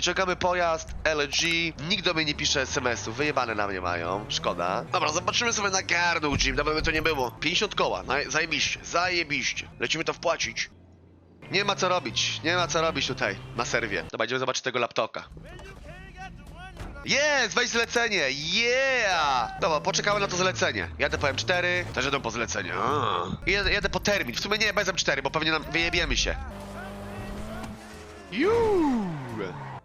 Wyciągamy pojazd, LG, nikt do mnie nie pisze SMS-ów, wyjebane na mnie mają, szkoda. Dobra, zobaczymy sobie na gardło, Jim, dawno by to nie było. 50 koła, no, zajebiście, zajebiście. Lecimy to wpłacić. Nie ma co robić, nie ma co robić tutaj, na serwie. Dobra, idziemy zobaczyć tego laptopa. Jest, weź zlecenie, yeah! Dobra, poczekamy na to zlecenie. Jadę po M4, też jadę po zlecenie. Jadę, jadę po termin, w sumie nie, bez M4, bo pewnie nam wyjebiemy się. Juuu.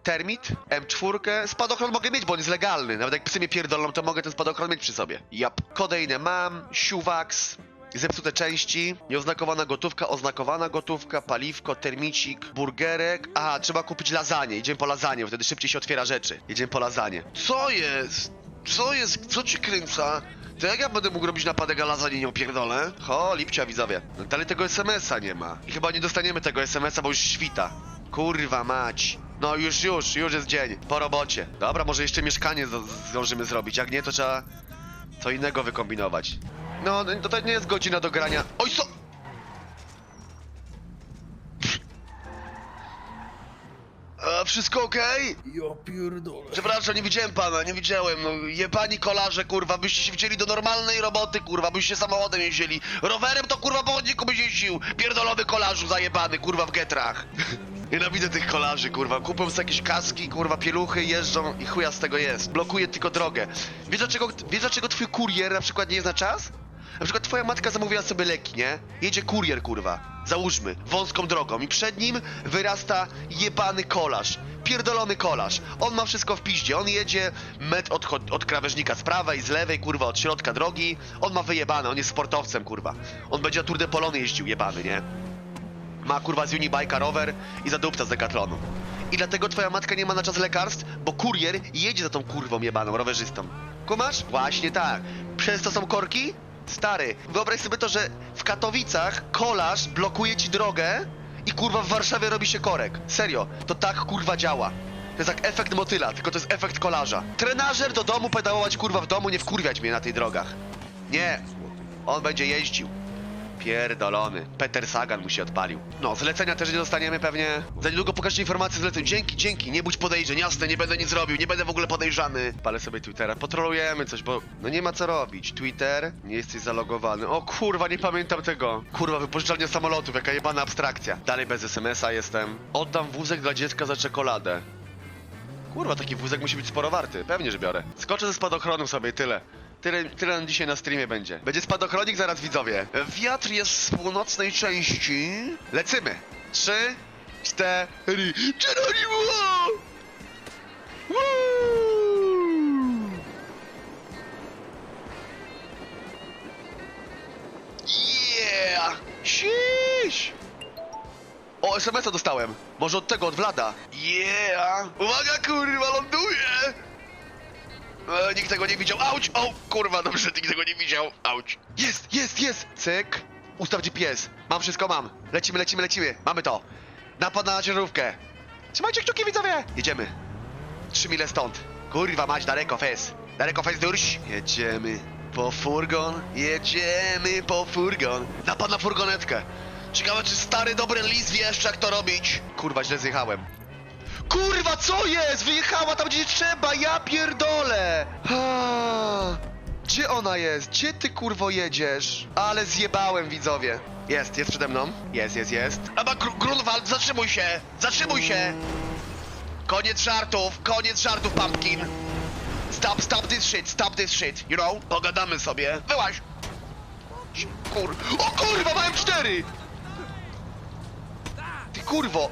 Termit, M4, spadochron mogę mieć, bo on jest legalny. Nawet jak psy mnie pierdolą, to mogę ten spadochron mieć przy sobie. Jap. Kodeinę mam, siuwaks, zepsute części, nieoznakowana gotówka, oznakowana gotówka, paliwko, termicik, burgerek. Aha, trzeba kupić lasagne. Idziemy po lasagne, bo wtedy szybciej się otwiera rzeczy. Idziemy po lasagne. Co jest? Co jest? Co ci kręca? To jak ja będę mógł robić napadek lasagne nie opierdolę? Ho, lipcia widzowie. No, dalej tego SMS-a nie ma. I chyba nie dostaniemy tego SMS-a, bo już świta. Kurwa mać. No już, już, już jest dzień. Po robocie. Dobra, może jeszcze mieszkanie z- zdążymy zrobić. Jak nie, to trzeba co innego wykombinować. No, no, to, to nie jest godzina do grania. Oj, co? A, wszystko okej? Ja pierdolę. Przepraszam, nie widziałem pana, nie widziałem. No, jebani kolarze, kurwa, byście się wzięli do normalnej roboty, kurwa, byście samochodem jeździli. Rowerem to, kurwa, po chodniku byś jeździł. Pierdolony kolarzu zajebany, kurwa, w getrach. Nienawidzę tych kolarzy, kurwa. Kupią sobie jakieś kaski, kurwa, pieluchy, jeżdżą i chuja z tego jest. Blokuje tylko drogę. Wiesz dlaczego, wiesz dlaczego twój kurier na przykład nie jest na czas? Na przykład twoja matka zamówiła sobie leki, nie? Jedzie kurier, kurwa. Załóżmy, wąską drogą i przed nim wyrasta jebany kolarz. Pierdolony kolarz. On ma wszystko w piździe. On jedzie metr od, od krawężnika z prawej, z lewej, kurwa, od środka drogi. On ma wyjebane, on jest sportowcem, kurwa. On będzie na Tour de Polony jeździł, jebany, nie? Ma kurwa z Unibike'a rower i zadupca z Decathlonu. I dlatego twoja matka nie ma na czas lekarstw, bo kurier jedzie za tą kurwą jebaną, rowerzystą. Kumasz? Właśnie tak. Przez to są korki? Stary, wyobraź sobie to, że w Katowicach kolarz blokuje ci drogę i kurwa w Warszawie robi się korek. Serio, to tak kurwa działa. To jest jak efekt motyla, tylko to jest efekt kolarza. Trenażer do domu pedałować kurwa w domu, nie wkurwiać mnie na tych drogach. Nie, on będzie jeździł. Pierdolony. Peter Sagan mu się odpalił. No, zlecenia też nie dostaniemy pewnie. Za niedługo pokażcie informacje zleceń. Dzięki, dzięki, nie budź podejrzeń, jasne, nie będę nic robił, nie będę w ogóle podejrzany. Palę sobie Twittera, potrolujemy coś, bo no nie ma co robić. Twitter, nie jesteś zalogowany. O kurwa, nie pamiętam tego. Kurwa, wypożyczalnia samolotów, jaka jebana abstrakcja. Dalej bez SMS-a jestem. Oddam wózek dla dziecka za czekoladę. Kurwa, taki wózek musi być sporo warty. Pewnie, że biorę. Skoczę ze spadochronu sobie tyle. Tyle, tyle na dzisiaj na streamie będzie. Będzie spadochronik zaraz, widzowie. Wiatr jest z północnej części. Lecymy. Trzy, cztery. Geronimo! Yeah! Sheesh! O, SMS-a dostałem. Może od tego, od Vlada. Yeah! Uwaga, kurwa, ląduje! E, nikt tego nie widział. Auć! O, kurwa, dobrze, nikt tego nie widział. Auć. Jest, jest, jest! Cyk. Ustaw GPS. Mam wszystko, mam. Lecimy, lecimy, lecimy. Mamy to. Napad na ciężarówkę. Trzymajcie kciuki, widzowie! Jedziemy. Trzy mile stąd. Kurwa, mać daleko, fez. Daleko, fez, durś. Jedziemy po furgon. Jedziemy po furgon. Napad na furgonetkę. Ciekawe, czy stary, dobry lis wie jeszcze, jak to robić. Kurwa, źle zjechałem. Kurwa, co jest? Wyjechała tam, gdzie trzeba, ja pierdolę! Gdzie ona jest? Gdzie ty, kurwo, jedziesz? Ale zjebałem, widzowie. Jest, jest przede mną. Jest, jest, jest. Aba, Gr Grunwald, zatrzymuj się! Zatrzymuj się! Koniec żartów, koniec żartów, Pumpkin! Stop, stop this shit, stop this shit, you know? Pogadamy sobie. Wyłaź! Kur... O kurwa, mam cztery! Ty kurwo!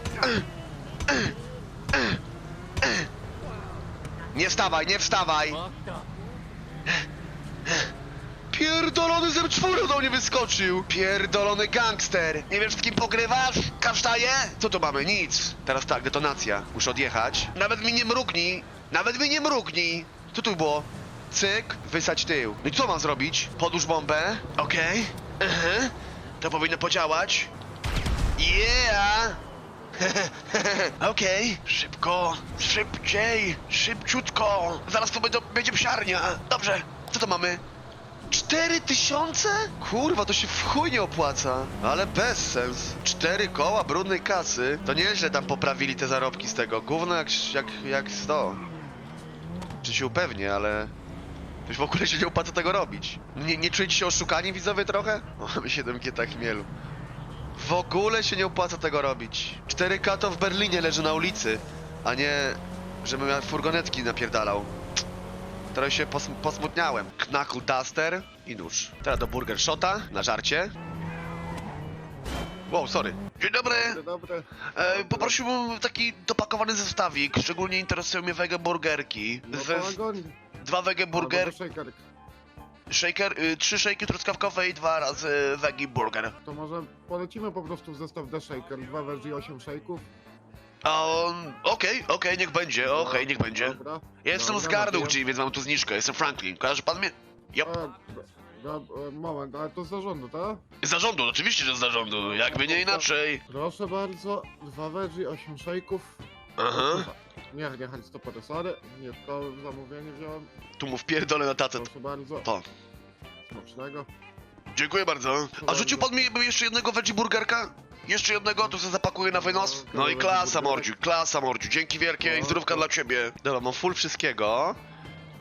Nie wstawaj, nie wstawaj! Pierdolony zem czwórą do mnie wyskoczył! Pierdolony gangster! Nie wiesz z kim pogrywasz? Kasztaje? Co tu mamy? Nic. Teraz tak, detonacja. Muszę odjechać. Nawet mi nie mrugnij! Nawet mi nie mrugnij! Co tu było? Cyk, wysać tył. No i co mam zrobić? Podłóż bombę. Okej. Mhm. To powinno podziałać. Yeah! Okej, szybko, szybciej, szybciutko. Zaraz to będzie, będzie psiarnia. Dobrze, co to mamy? Cztery tysiące? Kurwa, to się w chuj nie opłaca. Ale bez sens. Cztery koła brudnej kasy. To nieźle tam poprawili te zarobki z tego. Gówno jak, jak, jak sto. Czy się upewnię, ale... Już w ogóle się nie opłaca tego robić. Nie, nie czujecie się oszukani widzowie trochę? O, mamy 7 kieta chmielu. W ogóle się nie opłaca tego robić. 4K to w Berlinie leży na ulicy, a nie, żebym ja furgonetki napierdalał. Trochę się pos posmutniałem. Knuckle Duster i nóż. Teraz do Burger Shota na żarcie. Wow, sorry. Dzień dobry. Dzień dobry. E, poprosiłbym taki dopakowany zestawik. Szczególnie interesują mnie wege burgerki. No Ze, dwa wege burger, Albo shaker. y, trzy szejki truskawkowe i dwa razy wegi burger. To może polecimy po prostu w zestaw The Shaker. Dwa veggie, 8 shake'ów. A on... Okej, okej, niech będzie, okej, niech będzie. Dobra. Ja jestem z Dobra, Gardu, czyli więc mam tu zniżkę. Jestem Franklin. Kojarzy pan mnie? Yep. A, do, do, moment, ale to z zarządu, tak? Z zarządu, oczywiście, że z zarządu. Jakby nie inaczej. Proszę bardzo, dwa veggie, 8 shake'ów. Aha. Nie, nie, chodź, to sorry. Nie to zamówienie wziąłem. Tu mu wpierdolę na tacę. Proszę bardzo. To. Smacznego. Dziękuję bardzo. A rzucił pan mi jeszcze jednego veggie burgerka? Jeszcze jednego, to sobie zapakuję na wynos. No i klasa, mordziu, klasa, mordziu. Dzięki wielkie i zdrówka dla ciebie. Dobra, mam full wszystkiego.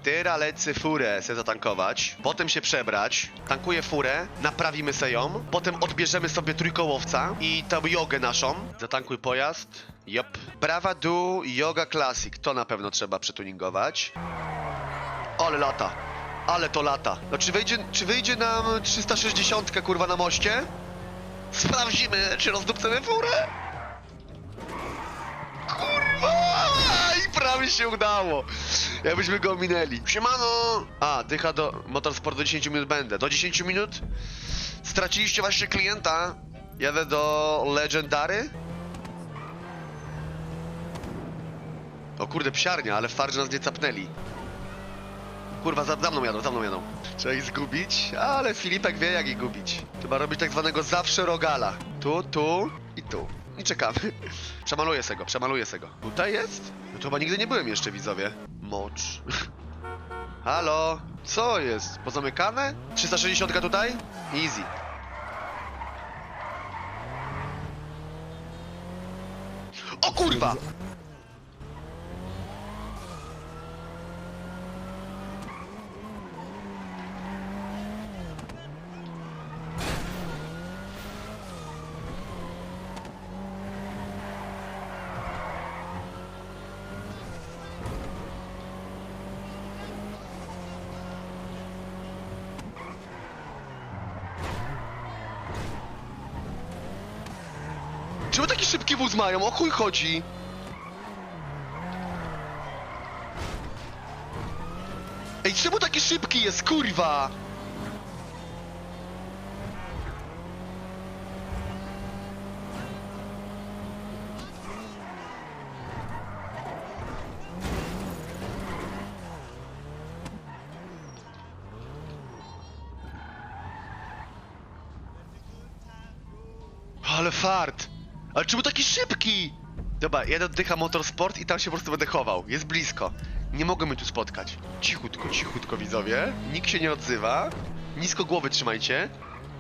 Tyra lecę furę se zatankować, potem się przebrać, tankuję furę, naprawimy se ją, potem odbierzemy sobie trójkołowca i tą jogę naszą. Zatankuj pojazd. Jop. Brawa do Yoga Classic, to na pewno trzeba przetuningować. Ale lata. Ale to lata. No czy wyjdzie, czy wyjdzie nam 360 kurwa na moście? Sprawdzimy, czy rozdupcymy furę. Kurwa! I prawie się udało. Jakbyśmy go minęli. Siemano! A, dycha do Motorsport do 10 minut będę. Do 10 minut? Straciliście właśnie klienta. Jadę do Legendary. O kurde, psiarnia, ale fardż nas nie capnęli. Kurwa, za, za mną jadą, za mną jadą. Trzeba ich zgubić, ale Filipek wie jak ich gubić. Trzeba robić tak zwanego zawsze rogala. Tu, tu i tu. I czekamy. Przemaluję se go, przemaluję se go. Tutaj jest? Chyba nigdy nie byłem jeszcze, widzowie. Mocz. Halo? Co jest? Pozamykane? 360 tutaj? Easy. O kurwa! Czemu taki szybki wóz mają? O chuj chodzi? Ej, czemu taki szybki jest, kurwa? Ale czemu taki szybki? Dobra, ja oddycham motorsport i tam się po prostu będę chował. Jest blisko. Nie mogę mnie tu spotkać. Cichutko, cichutko widzowie. Nikt się nie odzywa. Nisko głowy trzymajcie.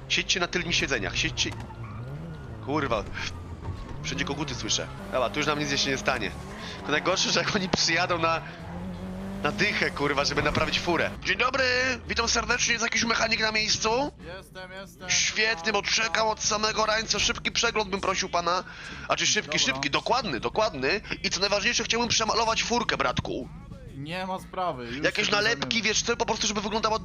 Siedźcie na tylnych siedzeniach, siedźcie... Kurwa. Wszędzie koguty słyszę. Dobra, tu już nam nic jeszcze nie stanie. To najgorsze, że jak oni przyjadą na... Na dychę, kurwa, żeby naprawić furę. Dzień dobry! Witam serdecznie, jest jakiś mechanik na miejscu? Jestem, jestem. Świetny, bo czekam od samego rańca. Szybki przegląd bym prosił pana. A czy szybki, Dobra. szybki, dokładny, dokładny. I co najważniejsze, chciałbym przemalować furkę, bratku. Nie ma sprawy. Już Jakieś się nalepki, zajmiemy. wiesz co, po prostu, żeby wyglądało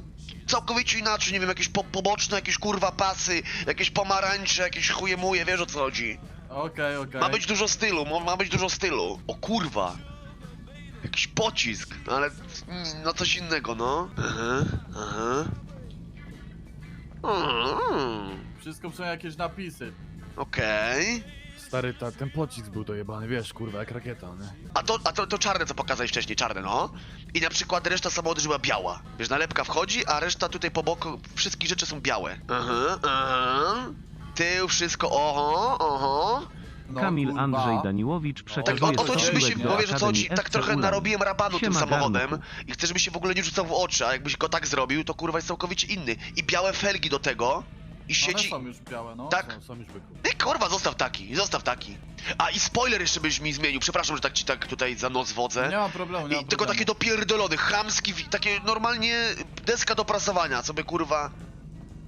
całkowicie inaczej. Nie wiem, jakieś po poboczne, jakieś kurwa pasy, jakieś pomarańcze, jakieś chujemuje, wiesz o co chodzi. Okej, okej. Ma być dużo stylu, mo- ma być dużo stylu. O kurwa. Jakiś pocisk, no ale mm, no coś innego, no. Aha, aha. Mm, Wszystko są jakieś napisy. Okej. Stary, ta, ten pocisk był dojebany, wiesz, kurwa, jak rakieta, nie? A to, a to, to czarne, co pokazałeś wcześniej, czarne, no. I na przykład reszta samochodu, była biała. Wiesz, nalepka wchodzi, a reszta tutaj po boku, wszystkie rzeczy są białe. Aha, aha. Tył, wszystko, oho, oho. No, Kamil kurwa. Andrzej Daniłowicz Tak, przekazuje o, o to ci się, innego. bo wiesz co Akademii tak FC trochę Ulan. narobiłem rabanu tym Siema, samochodem garnku. i chcę, żebyś się w ogóle nie rzucał w oczy, a jakbyś go tak zrobił, to kurwa jest całkowicie inny. I białe felgi do tego i One siedzi... są już białe, no. Tak. Są, są już byku. Ty kurwa, zostaw taki, zostaw taki. A i spoiler jeszcze byś mi zmienił, przepraszam, że tak ci tak tutaj za nos wodzę. Nie ma problemu, nie ma I tylko problemu. takie dopierdolony, chamski, wi- takie normalnie deska do prasowania, co by kurwa...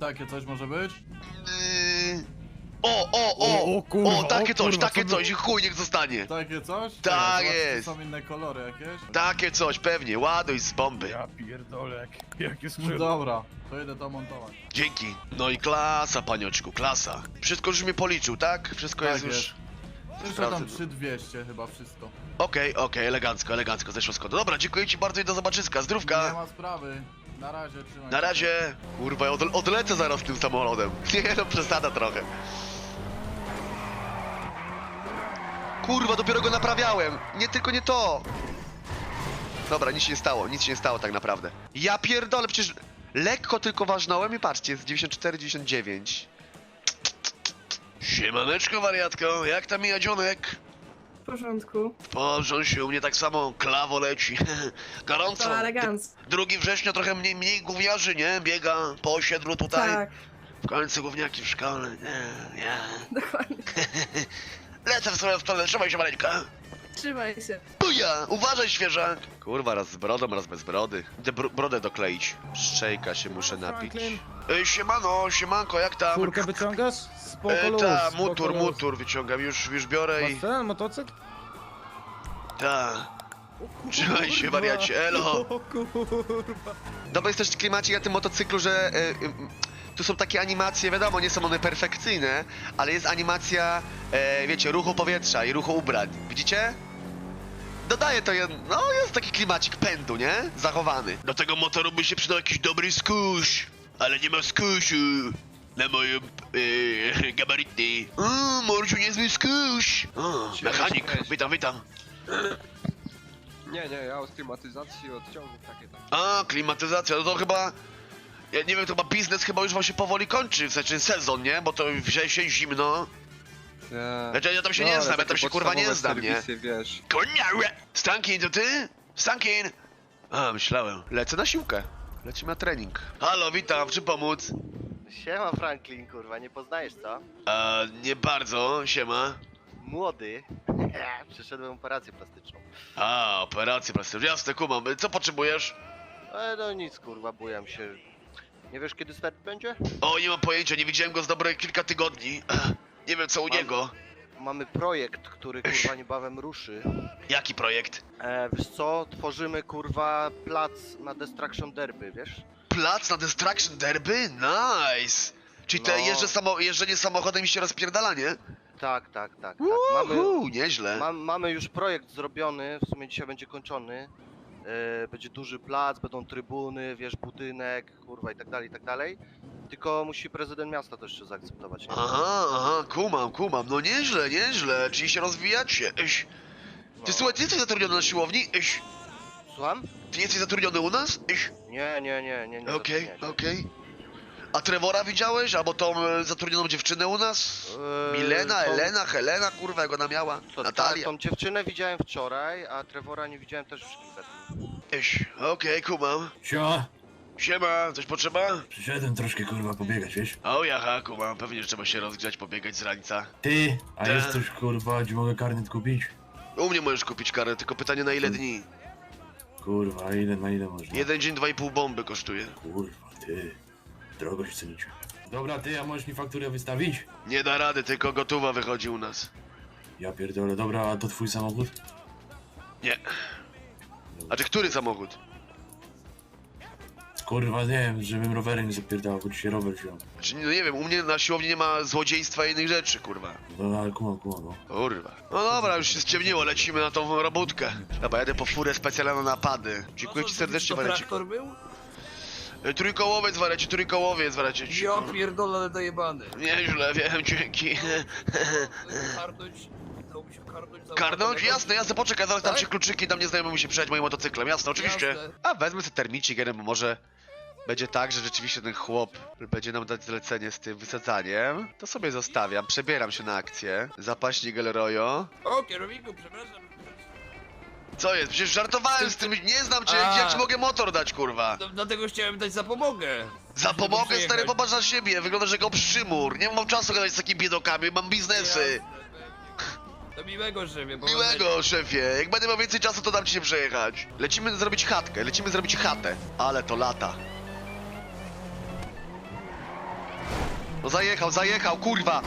Takie coś może być? Yy... O, o, o! O, o, kurwa, o, takie o, coś, kurwa, takie co by- coś, chuj niech zostanie. Takie coś? Tak Czekaj, jest. są inne kolory jakieś? Takie coś, pewnie, ładuj z bomby. Ja pierdolę, jak, jakie No skrzydło. dobra, to idę to montować. Dzięki. No i klasa, panioczku, klasa. Wszystko już mnie policzył, tak? Wszystko Tak jest już... jest. Jeszcze Sprawdzę. tam 3200 chyba wszystko. Okej, okej, elegancko, elegancko, zeszło skąd. Dobra, dziękuję ci bardzo i do zobaczyska, Nie zdrówka. ma sprawy. Na razie, trzymaj Na razie. Kurwa, ja od, odlecę zaraz tym samochodem. Nie no, przesada trochę. Kurwa, dopiero go naprawiałem. Nie, tylko nie to. Dobra, nic się nie stało, nic się nie stało tak naprawdę. Ja pierdolę, przecież lekko tylko ważnąłem i patrzcie, jest 94, 99. Siemaneczko, wariatko, jak tam mija dzionek? W porządku. W porządku, u mnie tak samo, klawo leci. Gorąco. To elegancko. 2 września trochę mniej, mniej gówniarzy, nie? Biega po osiedlu tutaj. Tak, W końcu gówniaki w szkole. Nie, nie. dokładnie. Lecę w swoją stronę, trzymaj się maleńka. Trzymaj się. Buja! Uważaj świeżak! Kurwa, raz z brodą, raz bez brody. Idę br brodę dokleić. Szczejka się muszę napić. Franklin. Ej, siemano, siemanko, jak tam? Furkę wyciągasz? Spoko E, luz, ta, spoko mutur, luz. mutur wyciągam, już, już biorę i... Masz ten motocykl? Ta. Trzymaj się, wariacie, elo! O kurwa. Dobry jest też klimacik na tym motocyklu, że e, e, tu są takie animacje, wiadomo, nie są one perfekcyjne, ale jest animacja, e, wiecie, ruchu powietrza i ruchu ubrań. Widzicie? Dodaje to, jed- no jest taki klimacik pędu, nie? Zachowany. Do tego motoru by się przydał jakiś dobry skuś, ale nie ma skusiu. Na moją e, gabaryty. O, morciu niezły skuś. O, mechanik, witam, witam. Nie, nie, ja od klimatyzacji, od ciągów takie tam. A, klimatyzacja, no to chyba... Ja nie wiem, to chyba biznes chyba już wam się powoli kończy, w sensie sezon, nie? Bo to wrzesień, zimno. Nie. Znaczy, ja tam się No, nie ale znam, ja takie tam się kurwa nie podstawowe znam, nie? serwisy, wiesz. Konia! Stankin, to ty? Stankin! A, myślałem. Lecę na siłkę. Lecimy na trening. Halo, witam, czy pomóc? Siema Franklin, kurwa, nie poznajesz co? A, nie bardzo, siema. Młody. Przeszedłem operację plastyczną. A, operację plastyczną, jasne, kumam. Co potrzebujesz? E, no nic, kurwa, bujam się. Nie wiesz kiedy start będzie? O, nie mam pojęcia, nie widziałem go z dobre kilka tygodni. Nie wiem, co u Mam- niego. Mamy projekt, który kurwa niebawem ruszy. Jaki projekt? E, wiesz co? Tworzymy kurwa plac na Destruction Derby, wiesz? Plac na Destruction Derby? Nice! Czyli te No. jeżdżę samo, jeżdżenie samochodem i się rozpierdalanie? Tak, tak, tak. tak. Mamy, Uhu, nieźle. mam, mamy już projekt zrobiony, w sumie dzisiaj będzie kończony. E, będzie duży plac, będą trybuny, wiesz, budynek, kurwa i tak dalej, i tak dalej. Tylko musi prezydent miasta też się zaakceptować, nie? Aha, aha, kumam, kumam. No nieźle, nieźle. Czyli się rozwijacie. Eś. Ty No. słuchaj, ty jesteś zatrudniony na siłowni? Eś. Słucham? Ty jesteś zatrudniony u nas? Nie, nie, nie, nie, nie. Okej, okej. A Trevora widziałeś? Albo tą e, zatrudnioną dziewczynę u nas? Eee, Milena, tą- Elena, Helena, kurwa, jak ona miała? To, Natalia. tą dziewczynę widziałem wczoraj, a Trevora nie widziałem też już kilka dni. Eś, okej, kumam. Siema, Siema, coś potrzeba? przyszedłem troszkę kurwa pobiegać, wiesz? O, jaha, kumam, pewnie że trzeba się rozgrzać, pobiegać z rańca. Ty, a Ta. jest coś kurwa, gdzie mogę karnet kupić? U mnie możesz kupić karę, tylko pytanie na ile dni? Kurwa, ile na ile można? Jeden dzień, dwa i pół bomby kosztuje. Kurwa, ty, drogo się cenicie. Dobra, ty, a możesz mi fakturę wystawić? Nie da rady, tylko gotowa wychodzi u nas. Ja pierdolę, dobra, a to twój samochód? Nie. A czy który samochód? Kurwa, nie wiem, żebym rowerem nie zapierdał, bo dzisiaj rower wziąłem. Czy no nie wiem, u mnie na siłowni nie ma złodziejstwa i innych rzeczy, kurwa. No, ale kumam, kumam, no. Kurwa. No dobra, już się ściemniło, lecimy na tą robótkę. Dobra, jadę po furę specjalną na napady. Dziękuję ci serdecznie, Warecie. traktor był? E, Trójkołowiec, Warecie, trójkołowiec, Warecie. Ja pierdolę, ale dojebany. Nieźle, wiem, dzięki. Karnąć, się karnąć za Karnąć? Jasne, jasne, poczekaj, zaraz dam Tak? ci kluczyki, dam nieznajomemu się przejechać moim motocyklem, jasne, oczywiście. Jasne. A wezmę sobie termicik jeden, bo może... będzie tak, że rzeczywiście ten chłop będzie nam dać zlecenie z tym wysadzaniem, to sobie zostawiam, przebieram się na akcję. Zapaśnik El Royo. O, kierowniku, przepraszam. Co jest? Przecież żartowałem z tym, nie znam cię, A. jak ci mogę motor dać, kurwa? No, dlatego chciałem dać zapomogę. Zapomogę, Żeby stary, popatrz na siebie, wygląda, że go przymur. Nie mam czasu gadać z takimi biedokami, mam biznesy. Do miłego, szefie. Miłego, szefie. Jak będę miał więcej czasu, to dam ci się przejechać. Lecimy zrobić chatkę, lecimy zrobić chatę. Ale to lata. No zajechał, zajechał, kurwa!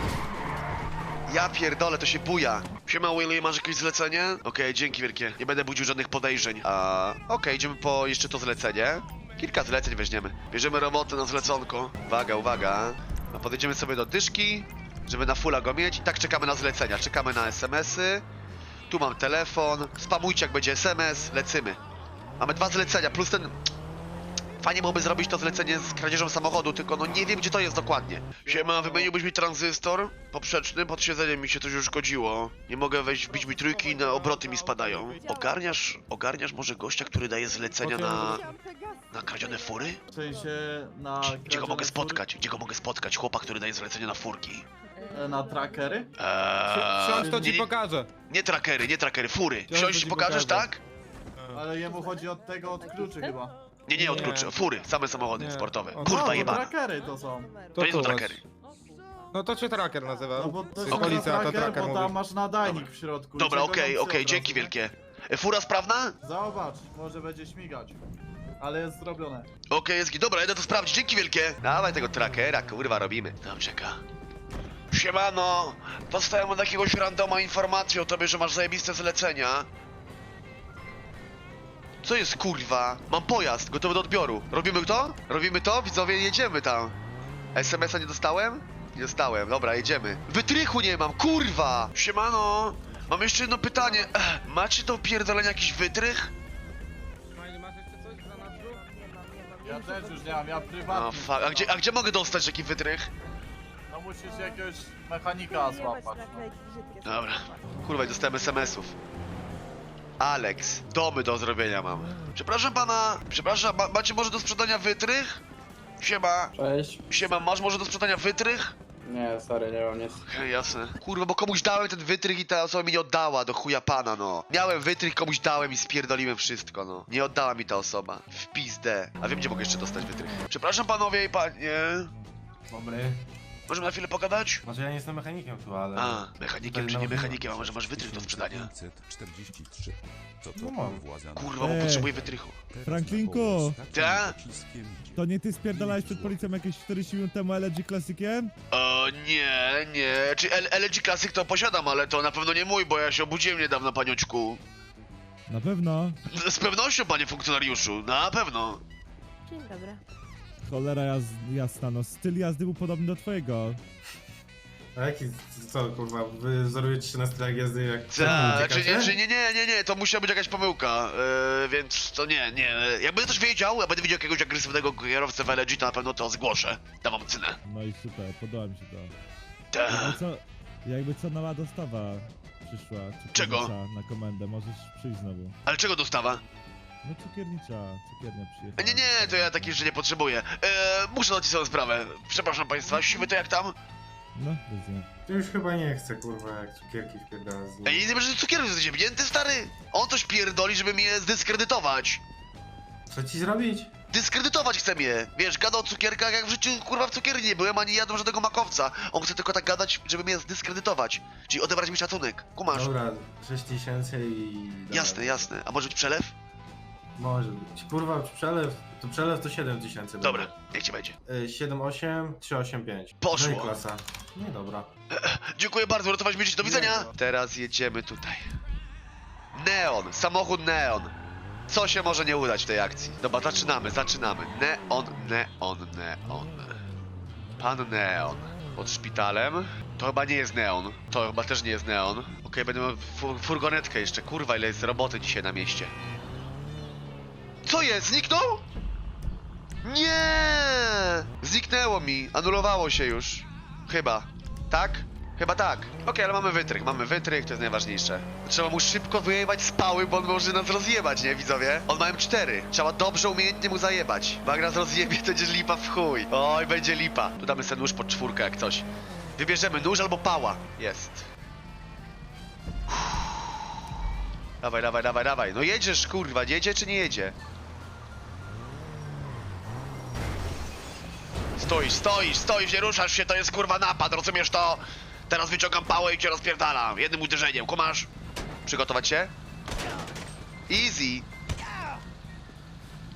Ja pierdolę, to się buja. Siema Willy, masz jakieś zlecenie? Okej, dzięki wielkie. Nie będę budził żadnych podejrzeń. A, okej, idziemy po jeszcze to zlecenie. Kilka zleceń weźmiemy. Bierzemy robotę na zleconko. Uwaga, uwaga. No podejdziemy sobie do dyszki, żeby na fulla go mieć. I tak czekamy na zlecenia. Czekamy na SMS-y. Tu mam telefon. Spamujcie jak będzie SMS. Lecymy. Mamy dwa zlecenia, plus ten... Fajnie byłoby zrobić to zlecenie z kradzieżą samochodu, tylko no nie wiem gdzie to jest dokładnie. Siema, wymieniłbyś mi tranzystor? Poprzeczny, pod siedzeniem mi się coś już szkodziło. Nie mogę wejść, wbić mi trójki i na obroty mi spadają. Ogarniasz, ogarniasz może gościa, który daje zlecenia na... na kradzione fury? W sensie na... Gdzie go mogę spotkać? Gdzie go mogę spotkać? Chłopa, który daje zlecenia na furki. fury, Na trackery? Eee, Wsiądź, to ci nie, pokażę. nie trackery, nie trackery, fury. to Wsiąść ci pokażesz, pokażę. tak? Ale jemu chodzi od tego, od kluczy chyba. Nie, nie, od kluczy, fury, same samochody sportowe. no, Kurwa to jebana. trackery to są. To nie są trackery. No to cię tracker nazywa. No bo to jest Okej. policja, to tracker, tracker bo mówi. tam masz nadajnik w środku. i Dobra, cię okej, okej, dzięki wielkie. E, Fura sprawna? Zobacz, może będzie śmigać. Ale jest zrobione. Okej, jest git. Dobra, jedę to sprawdzić, dzięki wielkie. Dawaj tego trackera, kurwa, robimy. Tam czeka. Siemano, dostałem od jakiegoś randoma informację o tobie, że masz zajebiste zlecenia. Co jest kurwa? Mam pojazd, gotowy do odbioru. Robimy to? Robimy to? Widzowie, jedziemy tam. SMS-a nie dostałem? Nie dostałem, dobra, jedziemy. Wytrychu nie mam, kurwa! Siemano, mam jeszcze jedno pytanie. Ech, macie do pierdolenia jakiś wytrych? Ja też już nie mam, ja No prywatnie. fuck, a gdzie, a gdzie mogę dostać taki wytrych? No musisz jakiegoś mechanika złapać. Dobra. Kurwa, i dostałem SMS-ów. Alex, domy do zrobienia mam. Przepraszam pana, przepraszam, ma, macie może do sprzedania wytrych? Siema, Cześć. siema, masz może do sprzedania wytrych? Nie, sorry, nie mam nic. Okej, jasne. Kurwa, bo komuś dałem ten wytrych i ta osoba mi nie oddała, do chuja pana, no. Miałem wytrych, komuś dałem i spierdoliłem wszystko, no. Nie oddała mi ta osoba. W pizdę. A wiem, gdzie mogę jeszcze dostać wytrych. Przepraszam panowie i panie. Dobry. Możemy na chwilę pogadać? Może ja nie jestem mechanikiem tu, ale... A, mechanikiem czy nie mechanikiem, a może masz wytrych do sprzedania? 543. To No to mam. Kurwa, bo Ej. potrzebuję wytrychu. Franklinku! Ta? To nie ty spierdalałeś przed policją jakieś 40 minut temu LG Classiciem? O nie, nie. Czy L- LG Classic to posiadam, ale to na pewno nie mój, bo ja się obudziłem niedawno, paniuczku. Na pewno. Z pewnością, panie funkcjonariuszu, na pewno. Dzień dobry. Cholera jaz jasna, no styl jazdy był podobny do twojego. A jaki, co kurwa, wy wzorujecie się na stylach jazdy jak... Tak, czy nie, czy nie, nie, nie, nie, to musiała być jakaś pomyłka, yy, więc to nie, nie. Jak będę coś wiedział, ja będę widział jakiegoś agresywnego kierowcę w LG, to na pewno to zgłoszę. Dawam cynę. No i super, podoba mi się to. Jakby co, jakby co nowa dostawa przyszła. Czego? cukiernicza Na komendę, możesz przyjść znowu. Ale czego dostawa? No cukiernicza, cukiernia przyjechała. Nie, nie, to ja takich rzeczy nie potrzebuję. Eee, muszę dać sobie sprawę. Przepraszam państwa, siwy to jak tam? No, bez nie. To już chyba nie chcę, kurwa, jak cukierki wpierdala z nim. Ej, nie że cukierek jest ziemnięty, stary? On coś pierdoli, żeby mnie zdyskredytować. Co ci zrobić? Dyskredytować chce mnie. Wiesz, gada o cukierkach, jak w życiu kurwa w cukierni nie byłem, ani jadłem żadnego makowca. On chce tylko tak gadać, żeby mnie zdyskredytować. Czyli odebrać mi szacunek. Kumasz? Dobra, 6 tysięcy i... dobra. Jasne, jasne. A może być przelew? Może być. Kurwa, przelew, to przelew to 7 tysięcy. Dobra, niech ci będzie. Y, 78, 385. Poszło. No i klasa. Nie, dobra. Dziękuję bardzo, uratować mi życie. Do widzenia. Teraz jedziemy tutaj. Neon, samochód Neon. Co się może nie udać w tej akcji? Dobra, zaczynamy, zaczynamy. Neon, neon, neon. Pan Neon. Pod szpitalem. To chyba nie jest Neon. To chyba też nie jest Neon. Okej, będę miał fu furgonetkę jeszcze. Kurwa, ile jest roboty dzisiaj na mieście. Co jest? Zniknął? Nie! Zniknęło mi. Anulowało się już. Chyba. Tak? Chyba tak. Okej, ale mamy wytrych, mamy wytrych, to jest najważniejsze. Trzeba mu szybko wyjebać z pały, bo on może nas rozjebać, nie widzowie? On ma M4. Trzeba dobrze, umiejętnie mu zajebać. Bo jak nas rozjebie, to będzie lipa w chuj. Oj, będzie lipa. Tu damy sobie nóż pod czwórkę jak coś. Wybierzemy nóż albo pała. Jest. Dawaj, dawaj, dawaj, dawaj. No jedziesz, kurwa, jedzie czy nie jedzie? Stoisz, stoisz, stoisz, nie ruszasz się, to jest kurwa napad, rozumiesz to? Teraz wyciągam pałę i cię rozpierdalam, jednym uderzeniem, kumasz? Przygotować się? Easy.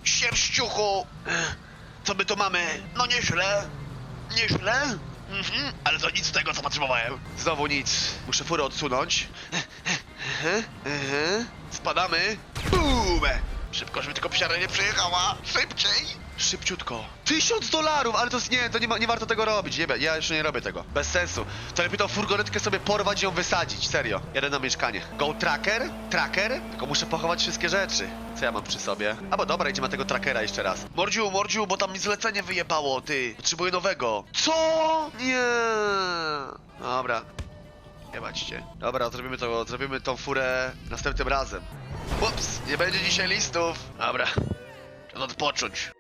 Sierściuchu! Co my tu mamy? No nieźle, nieźle. Mhm, ale to nic z tego, co potrzebowałem. Znowu nic. Muszę furę odsunąć. Spadamy. Boom! Szybko, żeby tylko psiara nie przejechała. Szybciej! Szybciutko. Tysiąc dolarów! Ale to jest, nie, to nie, ma, nie warto tego robić. Nie, ja jeszcze nie robię tego. Bez sensu. To lepiej tą furgonetkę sobie porwać i ją wysadzić. Serio. Jadę na mieszkanie. Go tracker? Tracker? Tylko muszę pochować wszystkie rzeczy. Co ja mam przy sobie? A bo dobra, idziemy na tego trackera jeszcze raz. Mordziu, mordziu, bo tam mi zlecenie wyjebało, ty. Potrzebuję nowego. Co? Nie. Dobra. Nie baćcie. Dobra, zrobimy to, zrobimy tą furę następnym razem. Ups, nie będzie dzisiaj listów. Dobra. Czas odpocząć.